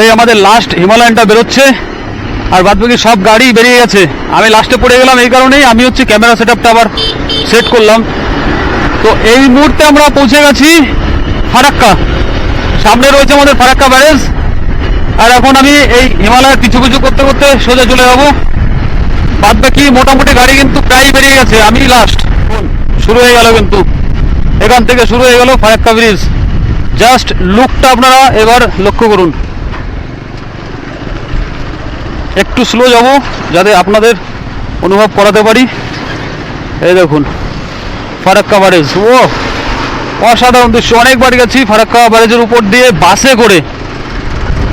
এই আমাদের লাস্ট হিমালয়ানটা বেরোচ্ছে। আর বাদ বাকি সব গাড়ি বেরিয়ে গেছে। আমি লাস্টে পড়ে গেলাম এই কারণেই, আমি হচ্ছে ক্যামেরা সেট আবার সেট করলাম। তো এই মুহূর্তে আমরা পৌঁছে গেছি ফারাক্কা। সামনে রয়েছে আমাদের ফারাক্কা ব্যারেজ। আর এখন আমি এই হিমালয়ের পিছু পিছু করতে করতে সোজা চলে যাব। বাদ বাকি মোটামুটি গাড়ি কিন্তু প্রায় বেরিয়ে গেছে। আমি লাস্ট শুরু হয়ে গেল কিন্তু। এখান থেকে শুরু হয়ে গেল ফারাক্কা ব্রিজ। জাস্ট লুকটা আপনারা এবার লক্ষ্য করুন। একটু স্লো যাব, যাতে আপনাদের অনুভব করাতে পারি। এই দেখুন, ফারাক্কা ব্যারেজ ও অসাধারণ দৃশ্য। অনেকবার গেছি ফারাক্কা ব্যারেজের উপর দিয়ে বাসে করে।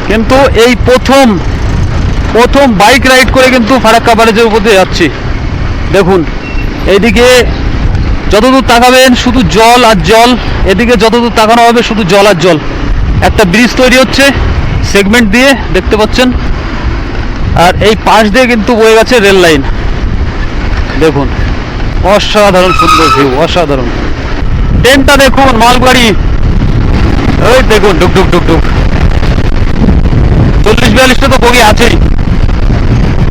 কিন্তু এই প্রথম প্রথম বাইক রাইড করে কিন্তু ফারাক্কা ব্যারেজের উপর দিয়ে যাচ্ছি। দেখুন, এইদিকে যতদূর তাকাবেন, শুধু জল আর জল। এদিকে যতদূর তাকানো হবে, শুধু জল আর জল। একটা ব্রিজ তৈরি হচ্ছে সেগমেন্ট দিয়ে দেখতে পাচ্ছেন। আর এই পাশ দিয়ে কিন্তু বয়ে গেছে রেল লাইন। দেখুন, অসাধারণ সুন্দর ভিউ অসাধারণ। ট্রেনটা দেখুন, মালগাড়ি। ওই দেখুন, ডুক ডুক ডুক ডুক। চল্লিশ বিয়াল্লিশটা তো বগি আছেই।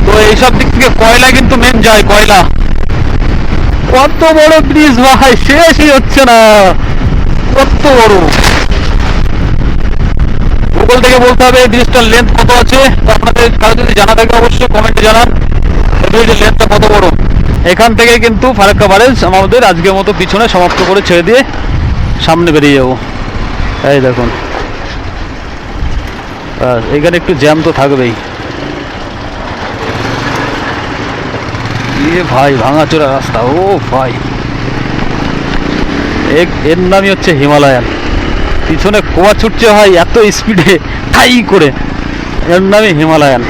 তো এইসব দিক থেকে কয়লা কিন্তু মেন যায়, কয়লা। কত বড় ব্রিজ ভাই, শেষই হচ্ছে না। কত বড়। গুগল থেকে বলতে হবে ব্রিজটার লেন্থ কত আছে? তো আপনাদের কারও যদি জানা থাকে অবশ্যই কমেন্টে জানান। ব্রিজের লেন্থটা কত বড়? এখান থেকে কিন্তু ফারাক্কা ব্যারেজ আমাদের আজকের মতো পিছনে সমাপ্ত করে ছেড়ে দিয়ে সামনে বেরিয়ে যাব। এই দেখুন। এখানে একটু জ্যাম তো থাকবেই। এ ভাই, ভাঙাচোরা রাস্তা, ও ভাই। এর নামই হচ্ছে হিমালয়ান। পিছনে কোয়া ছুটছে ভাই এত স্পিডে তাই করে। এর নামই হিমালয়ান।